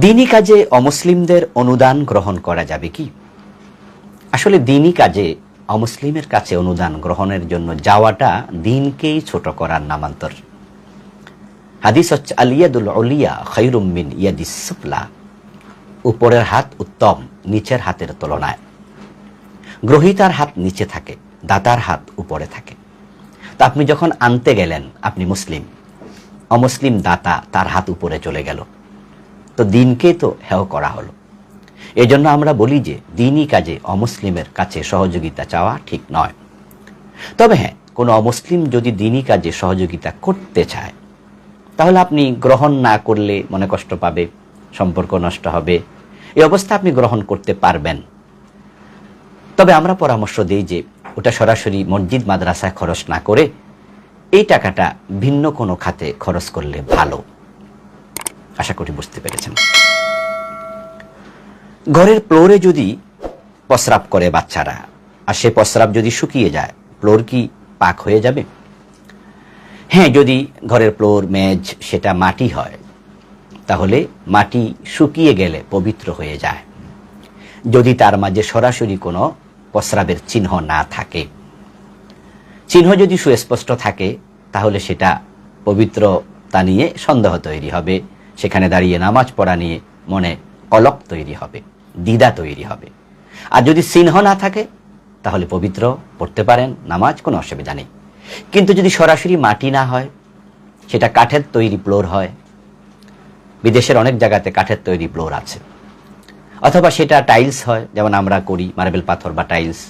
দিনই কাজে অমুসলিমদের অনুদান গ্রহণ করা যাবে কি? আসলে দিনই কাজে অমুসলিমের কাছে অনুদান গ্রহণের জন্য যাওয়াটা দিনকেই ছোট করার নামান্তর। হাদিস হচ্ছে আলিয়াদুল অলিয়া খৈরুমিন ইয়াদিস সুফলা। উপরের হাত উত্তম, নিচের হাতের তুলনায়। গ্রহিতার হাত নিচে থাকে, দাতার হাত উপরে থাকে। তা আপনি যখন আনতে গেলেন, আপনি মুসলিম। অমুসলিম দাতা তার হাত উপরে চলে গেল। তো দিনকে তো হেয় করা হলো। এজন্য আমরা বলি যে দিনই কাজে অমুসলিমের কাছে সহযোগিতা চাওয়া ঠিক নয়। তবে হ্যাঁ কোনো অমুসলিম যদি দিনই কাজে সহযোগিতা করতে চায়, তাহলে আপনি গ্রহণ না করলে মনে কষ্ট পাবে, সম্পর্ক নষ্ট হবে, এই অবস্থা আপনি গ্রহণ করতে পারবেন। তবে আমরা পরামর্শ দিই যে ওটা সরাসরি মসজিদ, মাদ্রাসায় খরচ না করে এই টাকাটা ভিন্ন কোনো খাতে খরচ করলে ভালো। আশা করি বুঝতে পেরেছেন। ঘরের ফ্লোরে যদি প্রস্রাব করে বাচ্চারা, আর সে প্রস্রাব যদি শুকিয়ে যায়, ফ্লোর কি পাক হয়ে যাবে? হ্যাঁ যদি ঘরের ফ্লোর, মেজ, সেটা মাটি হয়, তাহলে মাটি শুকিয়ে গেলে পবিত্র হয়ে যায়। যদি তার মাঝে সরাসরি কোনো প্রস্রাবের চিহ্ন না থাকে। চিহ্ন যদি সুস্পষ্ট থাকে, তাহলে সেটা পবিত্রতা নিয়ে সন্দেহ তৈরি হবে। সেখানে দাঁড়িয়ে নামাজ পড়া নিয়ে মনে কলক তৈরি হবে দিদা তৈরি হবে। আর যদি চিহ্ন না থাকে, তাহলে পবিত্র পড়তে পারেন, নামাজ কোনো অসুবিধা নেই। কিন্তু যদি সরাসরি মাটি না হয়, সেটা কাঠের তৈরি ফ্লোর হয়, বিদেশের অনেক জায়গাতে কাঠের তৈরি ফ্লোর আছে। অথবা সেটা টাইলস হয়, যেমন আমরা করি, মার্বেল পাথর বা টাইলস।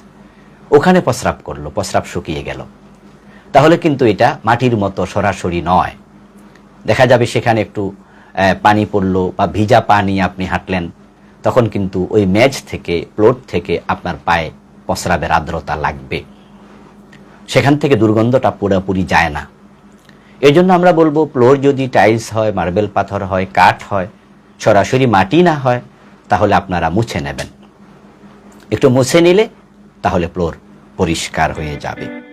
ওখানে প্রস্রাব করল, প্রস্রাব শুকিয়ে গেল। তাহলে কিন্তু এটা মাটির মতো সরাসরি নয়। দেখা যাবে সেখানে একটু পানি পড়ল বা ভিজা পানি আপনি হাঁটলেন, তখন কিন্তু ওই মেজ থেকে, প্লট থেকে আপনার পায়ে প্রস্রাবের আর্দ্রতা লাগবে। সেখান থেকে দুর্গন্ধটা পুরোপুরি যায় না। এই জন্য আমরা বলব ফ্লোর যদি টাইলস হয়, মার্বেল পাথর হয়, কাঠ হয়, সরাসরি মাটি না হয়, তাহলে আপনারা মুছে নেবেন। একটু মুছে নিলে তাহলে ফ্লোর পরিষ্কার হয়ে যাবে।